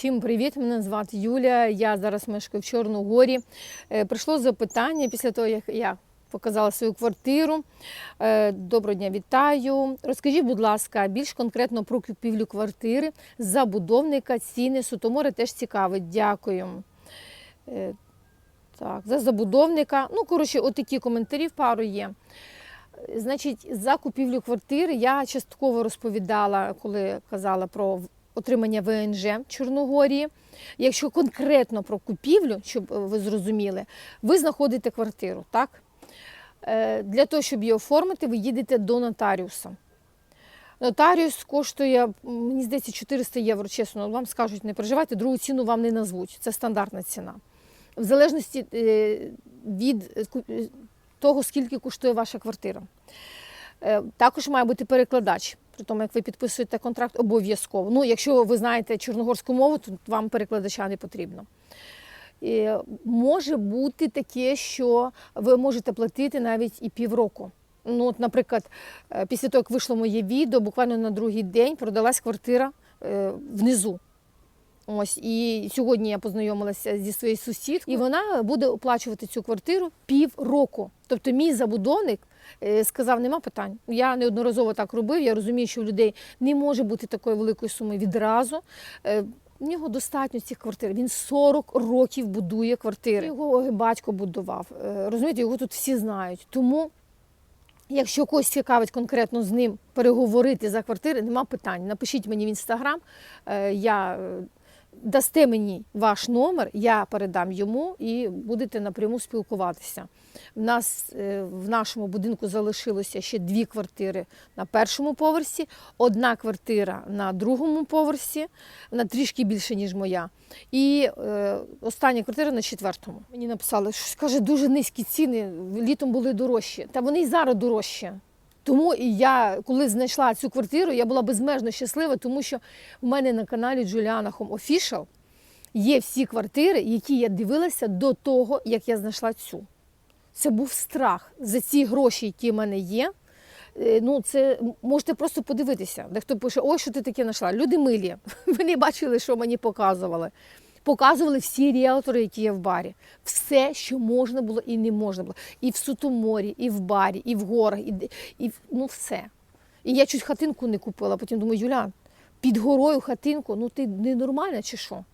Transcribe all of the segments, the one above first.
Всім привіт! Мене звати Юля. Я зараз мешкаю в Чорногорі. Е, Прийшло запитання після того, як я показала свою квартиру. Е, Доброго дня, вітаю. Розкажіть, будь ласка, більш конкретно про купівлю квартири, забудовника, ціни, сутомори теж цікавить. Дякую. Е, Так, за забудовника. Ну, коротше, отакі коментарі пару є. Значить, за купівлю квартири я частково розповідала, коли казала про отримання ВНЖ в Чорногорії. Якщо конкретно про купівлю, щоб е, ви зрозуміли, ви знаходите квартиру, так? Е, Для того, щоб її оформити, ви їдете до нотаріуса. Нотаріус коштує, мені здається, 400 євро, чесно, вам скажуть, не переживайте, другу ціну вам не назвуть. Це стандартна ціна. В залежності е, від того, скільки коштує ваша квартира. Також має бути перекладач. При тому, як ви підписуєте контракт, обов'язково. Ну, якщо ви знаєте чорногорську мову, то вам перекладача не потрібно. І може бути таке, що ви можете платити навіть і півроку. Ну, от, наприклад, е, після того, як вийшло моє відео, буквально на другий день продалась квартира е, внизу. Ось і сьогодні я познайомилася зі своєю сусідкою, і вона буде оплачувати цю квартиру півроку. Тобто, мій забудовник сказав, нема питань. Я неодноразово так робив. Я розумію, що у людей не може бути такої великої суми відразу. Е, В нього достатньо цих квартир. Він 40 років будує квартири. Його батько будував. Е, Розумієте, його тут всі знають. Тому Якщо когось цікавить конкретно з ним переговорити за квартири, нема питань. Напишіть мені в інстаграм, е, я е, дасте мені ваш номер, я передам йому і будете напряму спілкуватися. У нас е, в нашому будинку залишилося ще дві квартири на першому поверсі, одна квартира на другому поверсі, вона трішки більше, ніж моя. І е, остання квартира на четвертому. Мені написали, що каже, дуже низькі ціни, літом були дорожчі. Та вони і зараз дорожчі. Тому і я, коли знайшла цю квартиру, я була безмежно щаслива, тому що в мене на каналі Juliana Home Official є всі квартири, які я дивилася до того, як я знайшла цю. Це був страх за ці гроші, які в мене є. Е, Ну, це можете просто подивитися. Дехто пише, ой, що ти таке знайшла. Люди милі. Вони бачили, що мені показували. Показували всі ріелтори, які є в барі. Все, що можна було і не можна було. І в Сутоморі, і в барі, і в горах, і, і ну все. І я чуть хатинку не купила. Потім думаю, Юлян, під горою хатинку, ну ти ненормальна чи що?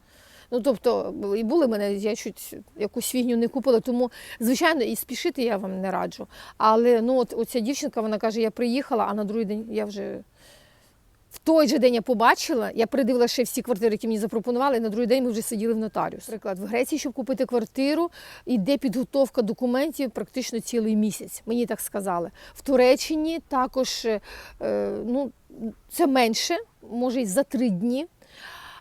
Ну, тобто, і були мене, я чуть якусь фігню не купила, тому, звичайно, і спішити я вам не раджу. Але ну, от оця дівчинка, вона каже, я приїхала, а на другий день я вже в той же день я побачила, я передивила ще всі квартири, які мені запропонували, і на другий день ми вже сиділи в нотаріус. Наприклад, в Греції, щоб купити квартиру, йде підготовка документів практично цілий місяць. Мені так сказали. В Туреччині також е, ну, це менше, може й за три дні.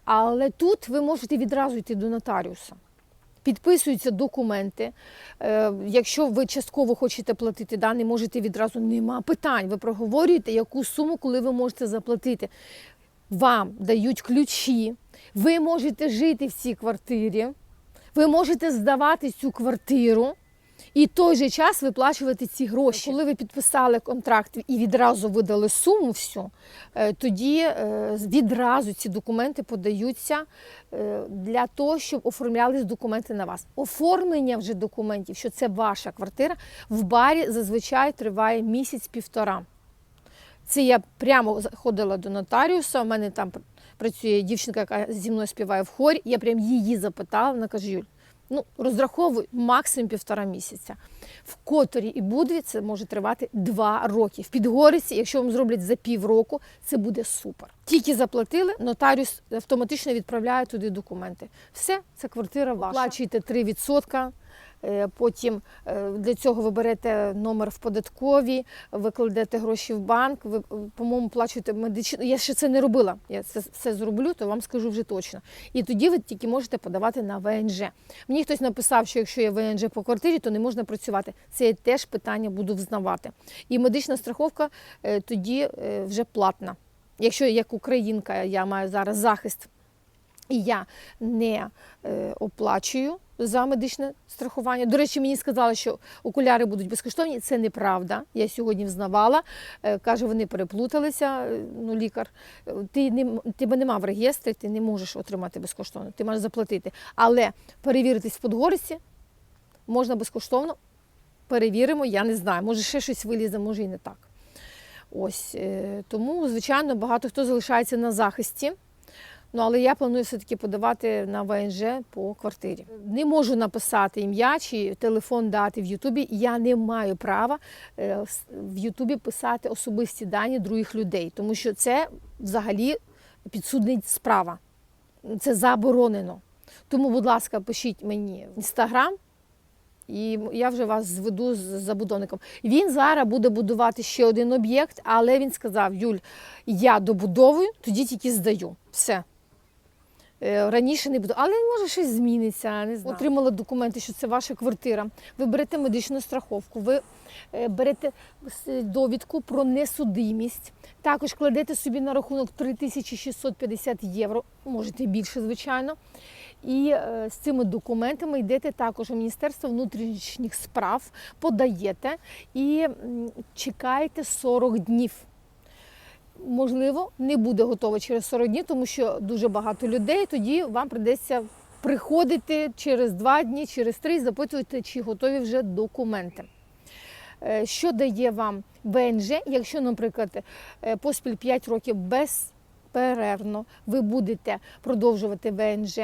Але тут ви можете відразу йти до нотаріуса. Підписуються документи. Е, якщо ви частково хочете платити, да, не можете відразу, нема питань. Ви проговорюєте, яку суму, коли ви можете заплатити. Вам дають ключі, ви можете жити в цій квартирі, ви можете здавати цю квартиру. І в той же час виплачувати ці гроші. Коли ви підписали контракт і відразу видали суму всю, е, тоді е, відразу ці документи подаються е, для того, щоб оформлялись документи на вас. Оформлення вже документів, що це ваша квартира, в барі зазвичай триває місяць-півтора. Це я прямо ходила до нотаріуса. У мене там працює дівчинка, яка зі мною співає в хорі. Я прям її запитала. Вона каже: Юль, ну розраховуй максимум півтора місяця. В Которі і Будві це може тривати два роки. В Підгориці, якщо вам зроблять за півроку, це буде супер. Тільки заплатили, нотаріус автоматично відправляє туди документи. Все, це квартира ваша. Плачуєте 3%. Е, Потім е, для цього ви берете номер в податковій, ви кладете гроші в банк, ви, е, по-моєму, плачуєте медичну. Я ще це не робила. Я це все зроблю, то вам скажу вже точно. І тоді ви тільки можете подавати на ВНЖ. Мені хтось написав, що якщо є ВНЖ по квартирі, то не можна працювати. Це я теж питання буду взнавати. І медична страховка тоді вже платна. Якщо як українка я маю зараз захист і я не е, оплачую за медичне страхування. До речі, мені сказали, що окуляри будуть безкоштовні. Це неправда. Я сьогодні взнавала. Е, каже, вони переплуталися. е, Ну, лікар, ти не тебе нема в реєстрі, ти не можеш отримати безкоштовно. Ти маєш заплатити. Але перевіритись в Подгорці можна безкоштовно. Перевіримо, я не знаю. Може, ще щось вилізе, може і не так. Ось тому, звичайно, багато хто залишається на захисті. Ну, але я планую все-таки подавати на ВНЖ по квартирі. Не можу написати ім'я чи телефон дати в Ютубі. Я не маю права е, в Ютубі писати особисті дані других людей, тому що це взагалі підсудна справа. Це заборонено. Тому, будь ласка, пишіть мені в інстаграм, і я вже вас зведу з забудовником. Він зараз буде будувати ще один об'єкт, але він сказав: Юль, я добудовую, тоді тільки здаю. Все. Е, Раніше не буду, але може щось зміниться. Не знаю. Отримала документи, що це ваша квартира. Ви берете медичну страховку, ви е, берете довідку про несудимість. Також кладете собі на рахунок 3650 євро, можете більше, звичайно. І е, з цими документами йдете також у Міністерство внутрішніх справ, подаєте і чекаєте 40 днів. Можливо, не буде готово через 40 днів, тому що дуже багато людей. Тоді вам прийдеться приходити через 2 дні, через 3 і запитувати, чи готові вже документи. Е, Що дає вам ВНЖ, якщо, наприклад, е, поспіль 5 років безперервно ви будете продовжувати ВНЖ,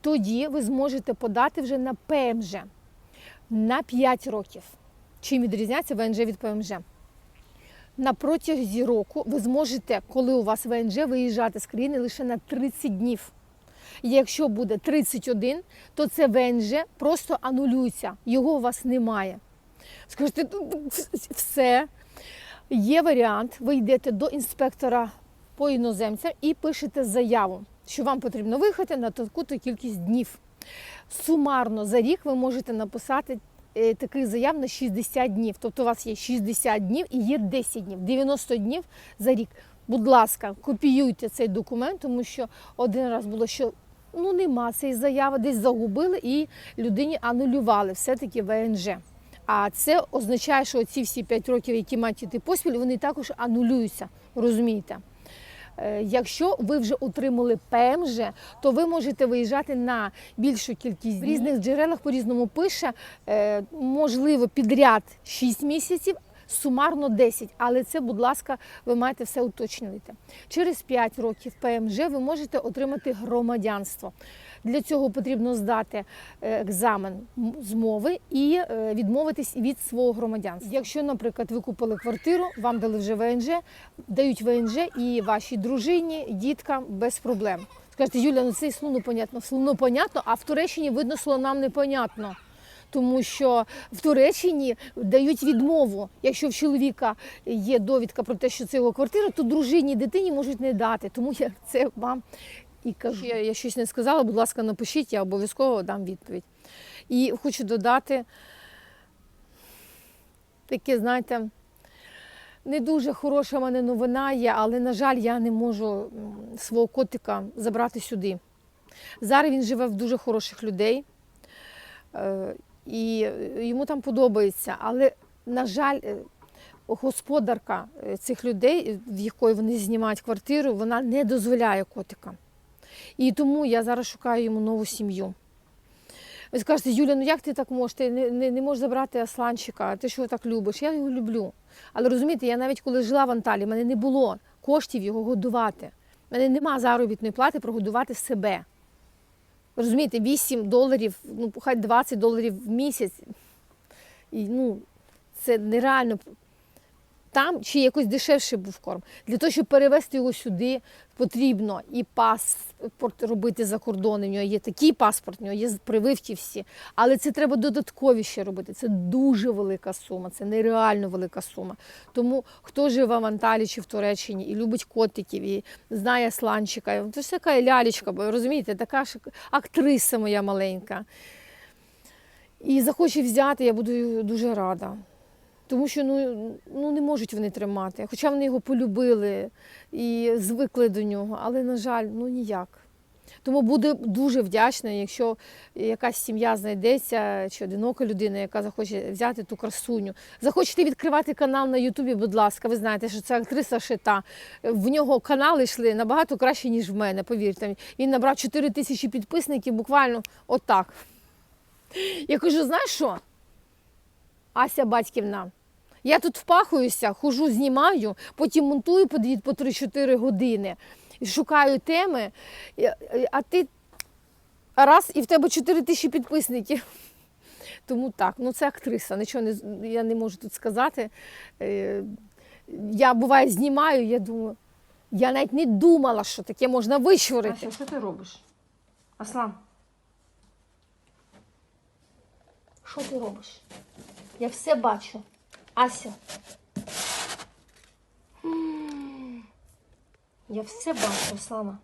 тоді ви зможете подати вже на ПМЖ на 5 років. Чим відрізняється ВНЖ від ПМЖ? На протязі року ви зможете, коли у вас ВНЖ, виїжджати з країни лише на 30 днів. Якщо буде 31, то це ВНЖ просто анулюється, його у вас немає. Скажете, «Ну, все. Є варіант, ви йдете до інспектора по іноземцям і пишете заяву, що вам потрібно виїхати на таку-то кількість днів. Сумарно за рік ви можете написати таких заяв на 60 днів. Тобто у вас є 60 днів і є 10 днів, 90 днів за рік. Будь ласка, копіюйте цей документ, тому що один раз було, що ну нема цієї заяви, десь загубили і людині анулювали все-таки ВНЖ. А це означає, що ці всі 5 років, які мають іти поспіль, вони також анулюються. Розумієте? Е, Якщо ви вже отримали ПМЖ, то ви можете виїжджати на більшу кількість в різних джерелах по-різному пише, е, можливо, підряд 6 місяців. Сумарно 10, але це, будь ласка, ви маєте все уточнювати. Через 5 років ПМЖ ви можете отримати громадянство. Для цього потрібно здати е, екзамен з мови і е, відмовитись від свого громадянства. Якщо, наприклад, ви купили квартиру, вам дали вже ВНЖ, дають ВНЖ і вашій дружині, діткам без проблем. Скажете, Юля, ну це і слону понятно. Слону понятно, а в Туреччині видно слонам непонятно. Тому що в Туреччині дають відмову. Якщо в чоловіка є довідка про те, що це його квартира, то дружині дитині можуть не дати. Тому я це вам і кажу. Я, я щось не сказала, будь ласка, напишіть, я обов'язково дам відповідь. І хочу додати таке, знаєте, не дуже хороша в мене новина є, але, на жаль, я не можу свого котика забрати сюди. Зараз він живе в дуже хороших людей, е, і е, йому там подобається. Але, на жаль, е, господарка е, цих людей, в якої вони знімають квартиру, вона не дозволяє котика. І тому я зараз шукаю йому нову сім'ю. Ви скажете, Юля, ну як ти так можеш? Ти не, не, не можеш забрати Асланчика, ти що так любиш? Я його люблю. Але розумієте, я навіть коли жила в Анталії, в мене не було коштів його годувати. У мене нема заробітної плати прогодувати себе. Розумієте, 8 доларів, ну хай 20 доларів в місяць. І, ну, це нереально. Там чи якось дешевше був корм. Для того, щоб перевезти його сюди, потрібно і паспорт робити за кордоном. У нього є такий паспорт, у нього є прививки всі. Але це треба додаткові ще робити. Це дуже велика сума, це нереально велика сума. Тому хто живе в Анталії чи в Туреччині і любить котиків, і знає сланчика, це ж така лялечка, бо розумієте, така ж актриса моя маленька. І захоче взяти, я буду дуже рада. Тому що ну, ну не можуть вони тримати. Хоча вони його полюбили і звикли до нього, але, на жаль, ну ніяк. Тому буду дуже вдячна, якщо якась сім'я знайдеться чи одинока людина, яка захоче взяти ту красуню. Захочете відкривати канал на Ютубі, будь ласка, ви знаєте, що це актриса Шита. В нього канали йшли набагато краще, ніж в мене. Повірте. Він набрав 4 тисячі підписників буквально отак. Я кажу, знаєш що? Ася Батьківна. Я тут впахуюся, хожу, знімаю, потім монтую по 2-3-4 години, і шукаю теми, а ти раз і в тебе 4 тисячі підписників. Тому так, ну це актриса, нічого не, я не можу тут сказати. Е, Я буває знімаю, я думаю, я навіть не думала, що таке можна вичворити. Ася, що ти робиш? Аслан, Що ти робиш? Я все бачу. Ася. я все бачу, Аслана.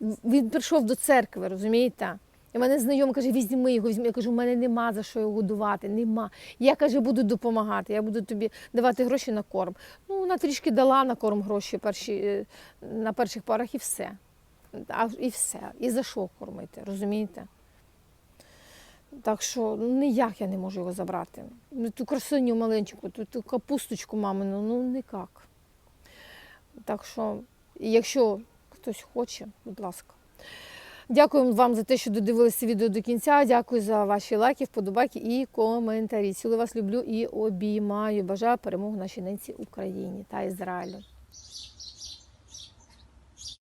Він прийшов до церкви, розумієте? І мене знайомий каже, візьми його, візьми. Я кажу, у мене нема за що його годувати, нема. Я каже, буду допомагати, я буду тобі давати гроші на корм. Ну, вона трішки дала на корм гроші перші, е, на перших парах і все. І все. І за що кормити, розумієте? Так що ну, ніяк я не можу його забрати. Ну, Ту красуню маленьку, ту, ту капусточку мамину, ну ніяк. Так що, якщо хтось хоче, будь ласка. Дякую вам за те, що додивилися відео до кінця. Дякую за ваші лайки, вподобайки і коментарі. Цілую вас люблю і обіймаю. Бажаю перемог нашій ненці Україні та Ізраїлю.